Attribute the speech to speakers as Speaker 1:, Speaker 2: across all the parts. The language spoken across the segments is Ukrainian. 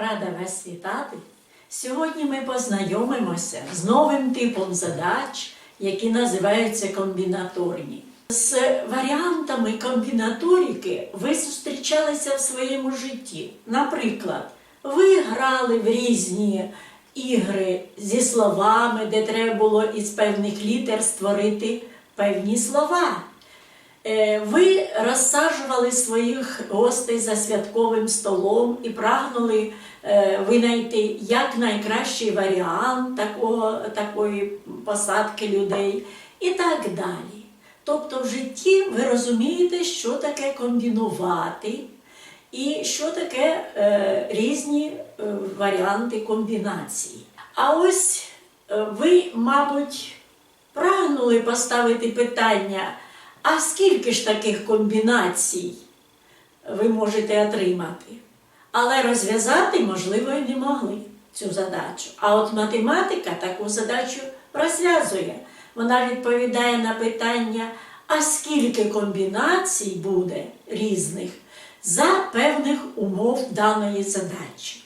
Speaker 1: Рада вас вітати. Сьогодні ми познайомимося з новим типом задач, які називаються комбінаторні. З варіантами комбінаторики ви зустрічалися в своєму житті. Наприклад, ви грали в різні ігри зі словами, де треба було із певних літер створити певні слова. Е, Ви розсаджували своїх гостей за святковим столом і прагнули е, винайти як найкращий варіант такого, такої посадки людей і так далі. Тобто в житті ви розумієте, що таке комбінувати і що таке е, різні е, варіанти комбінації. А ось е, ви, мабуть, прагнули поставити питання, а скільки ж таких комбінацій ви можете отримати? Але розв'язати, можливо, і не могли цю задачу. А от математика таку задачу розв'язує. Вона відповідає на питання, а скільки комбінацій буде різних за певних умов даної задачі.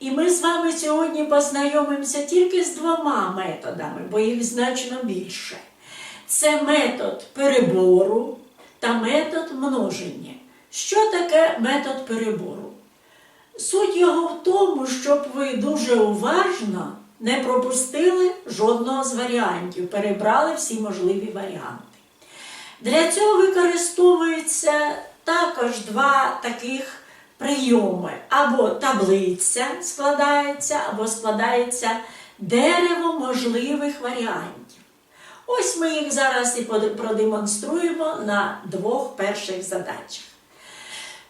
Speaker 1: І ми з вами сьогодні познайомимося тільки з двома методами, бо їх значно більше. Це метод перебору та метод множення. Що таке метод перебору? Суть його в тому, щоб ви дуже уважно не пропустили жодного з варіантів, перебрали всі можливі варіанти. Для цього використовується також два таких прийоми. Або таблиця складається, або складається дерево можливих варіантів. Ось ми їх зараз і продемонструємо на двох перших задачах.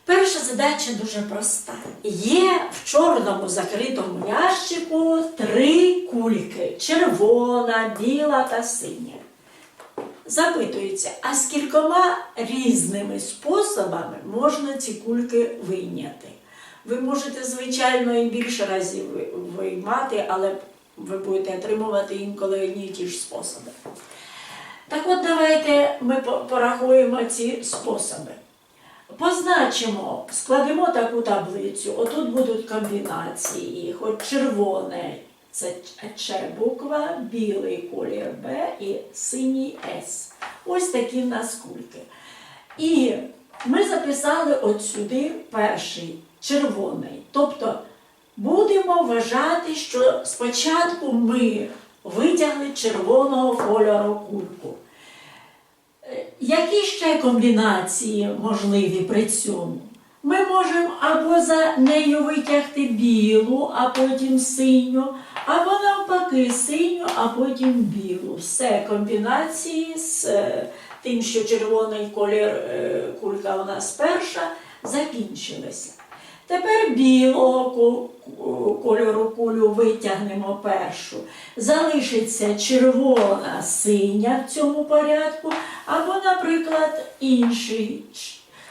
Speaker 1: Перша задача дуже проста. Є в чорному закритому ящику три кульки: червона, біла та синя. Запитується, а скількома різними способами можна ці кульки вийняти? Ви можете, звичайно, і більше разів виймати, але ви будете отримувати інколи одні й ті ж способи. Так от давайте ми порахуємо ці способи. Позначимо, складемо таку таблицю. Отут будуть комбінації. От червоне це Ч буква, білий колір Б і синій С. Ось такі в нас кульки. І ми записали от сюди перший червоний. Тобто будемо вважати, що спочатку ми витягли червоного кольору кульку. Е, Які ще комбінації можливі при цьому? Ми можемо або за нею витягти білу, а потім синю, або навпаки синю, а потім білу. Все комбінації з е, тим, що червоний колір е, кулька у нас перша, закінчилися. Тепер білого кольору кулю витягнемо першу. Залишиться червона, синя в цьому порядку, або, наприклад, інший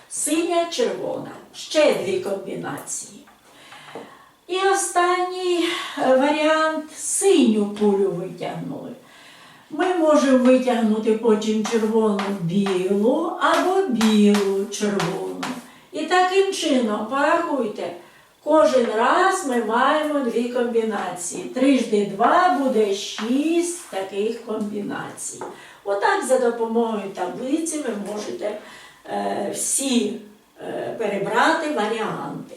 Speaker 1: синя, червона. Ще дві комбінації. І останній варіант синю кулю витягнули. Ми можемо витягнути потім червону білу або білу червону. І таким чином, порахуйте, кожен раз ми маємо дві комбінації. Трижди два буде шість таких комбінацій. Отак за допомогою таблиці ви можете е, всі е, перебрати варіанти.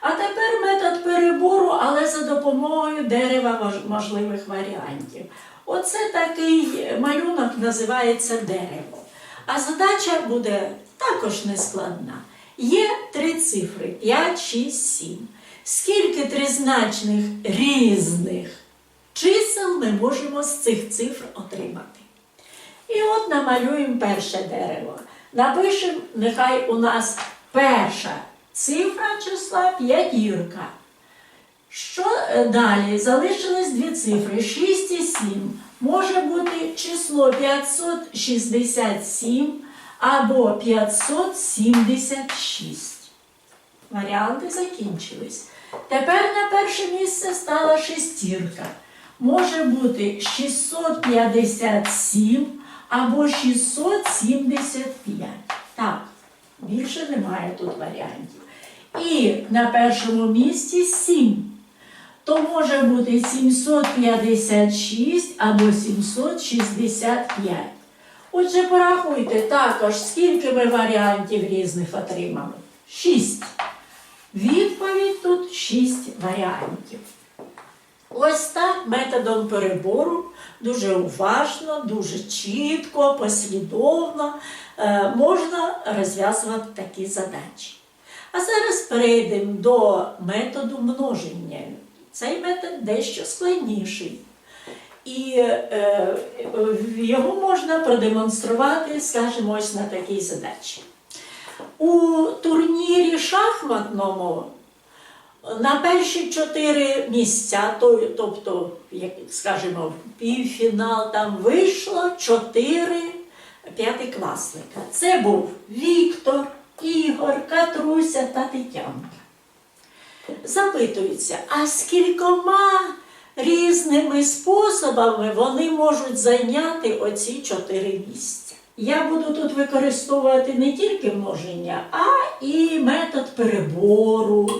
Speaker 1: А тепер метод перебору, але за допомогою дерева можливих варіантів. Оце такий малюнок називається дерево. А задача буде також нескладна. Є три цифри 5, 6, 7. Скільки тризначних різних чисел ми можемо з цих цифр отримати? І от намалюємо перше дерево. Напишемо, нехай у нас перша цифра числа п'ятірка. Що е, далі? Залишилось дві цифри 6 і 7. Може бути число 567 або 576. Варіанти закінчились. Тепер на перше місце стала шестірка. Може бути 657 або 675. Так, більше немає тут варіантів. і на першому місці 7. То може бути 756 або 765. Отже, порахуйте також, скільки ми варіантів різних отримали. 6. Відповідь тут 6 варіантів. Ось так методом перебору дуже уважно, дуже чітко, послідовно е, можна розв'язувати такі задачі. А зараз перейдемо до методу множення. Цей метод дещо складніший. І е, його можна продемонструвати, скажімо, ось на такій задачі. У турнірі шахматному на перші чотири місця, тобто, скажімо, півфінал там вийшло чотири п'ятикласника. Це був Віктор, Ігор, Катруся та Тетянка. Запитується, а скількома різними способами вони можуть зайняти оці чотири місця? Я буду тут використовувати не тільки множення, а і метод перебору,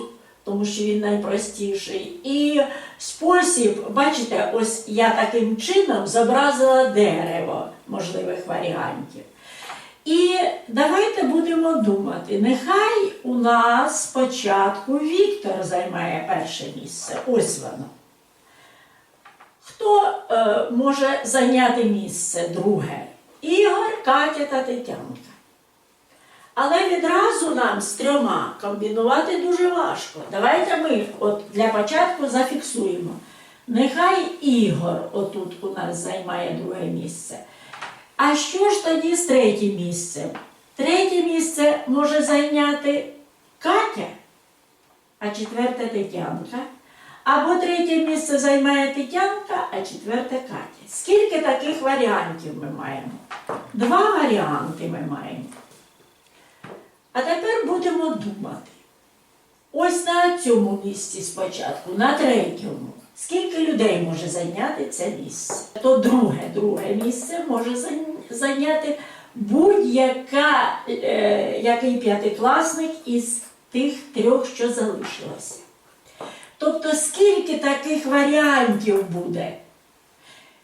Speaker 1: тому що він найпростіший. І спосіб, бачите, ось я таким чином зобразила дерево можливих варіантів. І давайте будемо думати, нехай у нас спочатку Віктор займає перше місце. Ось воно. Хто е, може зайняти місце друге? Ігор, Катя та Тетянка. Але відразу нам з трьома комбінувати дуже важко. Давайте ми от для початку зафіксуємо. Нехай Ігор отут у нас займає друге місце. А що ж тоді з третім місцем? Третє місце може зайняти Катя, а четверте Тетянка. Або третє місце займає Тетянка, а четверте Катя. Скільки таких варіантів ми маємо? Два варіанти ми маємо. А тепер будемо думати. Ось на цьому місці спочатку, на третьому. Скільки людей може зайняти це місце? То друге, друге місце може зайняти будь-яка, е, який п'ятикласник із тих трьох, що залишилося. Тобто, скільки таких варіантів буде?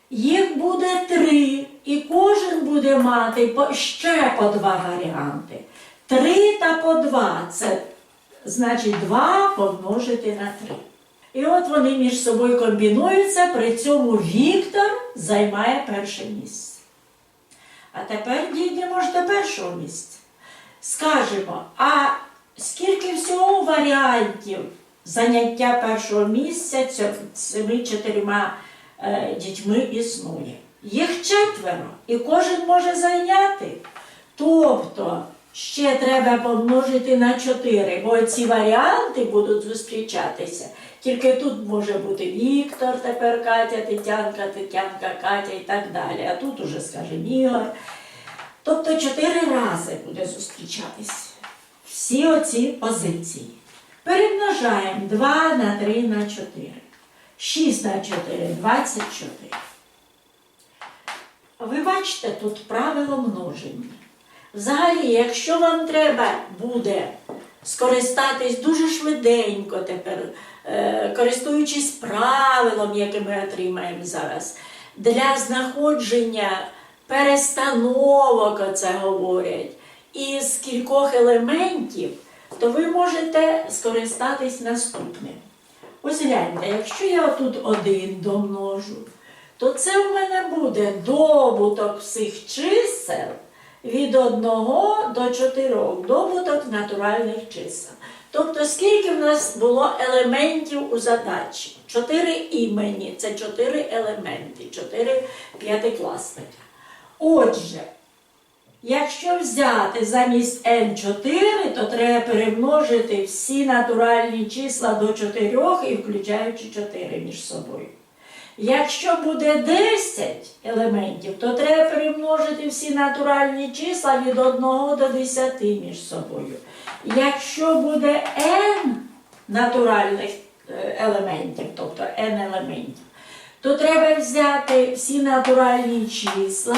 Speaker 1: Їх буде три, і кожен буде мати ще по два варіанти. Три та по два це значить два помножити на три. І от вони між собою комбінуються, при цьому Віктор займає перше місце. А тепер дійдемо ж до першого місця. Скажемо, а скільки всього варіантів заняття першого місця цими чотирма е, дітьми існує? Їх четверо, і кожен може зайняти. Тобто ще треба помножити на 4, бо ці варіанти будуть зустрічатися. Тільки тут може бути Віктор, тепер Катя, Тетянка, Тетянка, Катя і так далі. А тут уже, скажімо, Ігор. Тобто чотири рази буде зустрічатися всі оці позиції. Перемножаємо 2 на 3 на 4. 6 на 4 24. Ви бачите тут правило множення. Взагалі, якщо вам треба буде скористатись дуже швиденько тепер, е, користуючись правилом, яке ми отримаємо зараз, для знаходження перестановок, оце говорять, із кількох елементів, то ви можете скористатись наступним. Ось гляньте, якщо я тут один домножу, то це в мене буде добуток всіх чисел від 1 до 4, добуток натуральних чисел. Тобто, скільки в нас було елементів у задачі? Чотири імені, це чотири елементи, чотири п'ятикласника. Отже, Якщо взяти замість n4, то треба перемножити всі натуральні числа до 4 і включаючи 4 між собою. Якщо буде 10 елементів, то треба перемножити всі натуральні числа від 1 до 10 між собою. Якщо буде n натуральних е, елементів, тобто n елементів, то треба взяти всі натуральні числа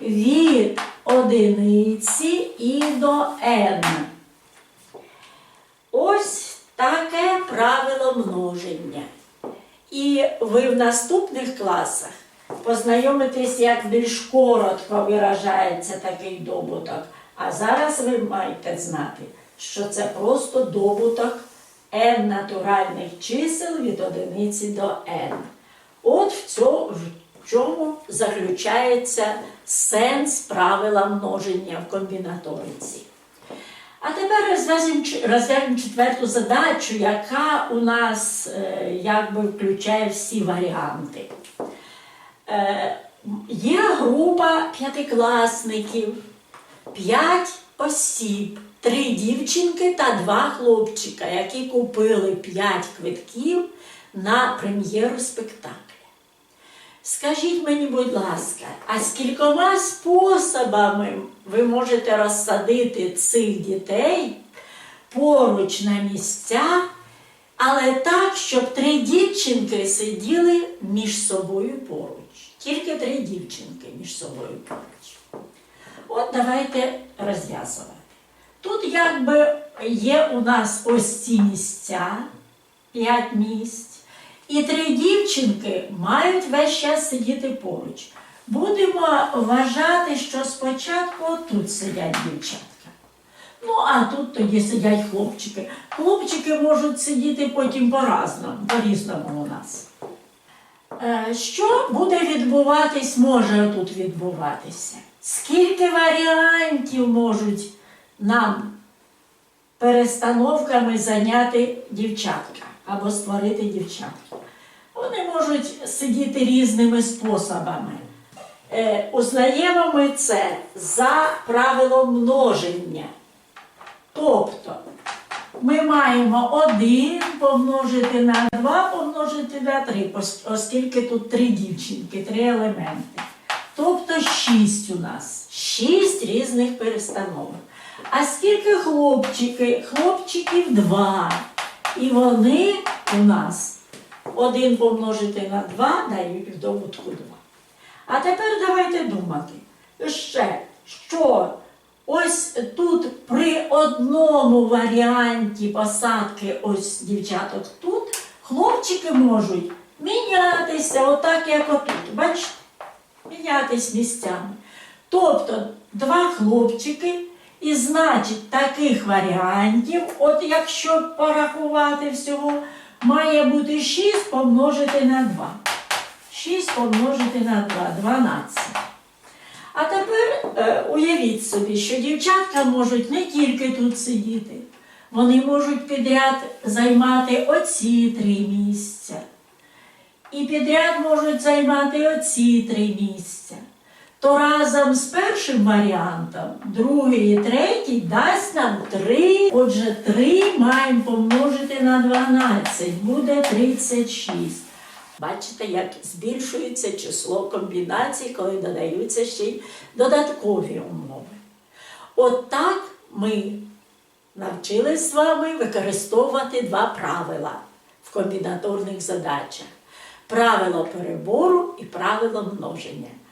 Speaker 1: від одиниці і до n. таке правило множення. І ви в наступних класах познайомитесь, як більш коротко виражається такий добуток. А зараз ви маєте знати, що це просто добуток n натуральних чисел від одиниці до n. От в цьому, в чому заключається сенс правила множення в комбінаториці. А тепер розв'яжемо четверту задачу, яка у нас е, якби включає всі варіанти. Е, є група п'ятикласників, п'ять осіб, три дівчинки та два хлопчика, які купили п'ять квитків на прем'єру спектакля. Скажіть мені, будь ласка, а скількома способами ви можете розсадити цих дітей поруч на місця, але так, щоб три дівчинки сиділи між собою поруч. Тільки три дівчинки між собою поруч. От давайте розв'язувати. Тут якби є у нас ось ці місця, п'ять місць. І три дівчинки мають весь час сидіти поруч. Будемо вважати, що спочатку тут сидять дівчатка. Ну, а тут тоді сидять хлопчики. Хлопчики можуть сидіти потім по-разному, по-різному у нас. Е, Що буде відбуватись, може тут відбуватися? Скільки варіантів можуть нам перестановками зайняти дівчатка або створити дівчатка? Вони можуть сидіти різними способами. Е, Узнаємо ми це за правилом множення. Тобто ми маємо 1 помножити на 2 помножити на 3, оскільки тут три дівчинки, три елементи. Тобто 6 у нас. 6 різних перестановок. А скільки хлопчики? Хлопчиків 2. І вони у нас 1 помножити на 2 дають в добутку 2. А тепер давайте думати ще, що ось тут при одному варіанті посадки ось дівчаток тут, хлопчики можуть мінятися, отак, як отут. Бачите? Мінятись місцями. Тобто два хлопчики, і значить таких варіантів, от якщо порахувати всього, має бути 6 помножити на 2. 6 помножити на 2, 12. А тепер е, уявіть собі, що дівчатка можуть не тільки тут сидіти, вони можуть підряд займати оці три місця. І підряд можуть займати оці три місця. То разом з першим варіантом, другий і третій дасть нам 3. Отже, 3 маємо помножити на 12, буде 36. Бачите, як збільшується число комбінацій, коли додаються ще й додаткові умови. От так ми навчились з вами використовувати два правила в комбінаторних задачах: правило перебору і правило множення.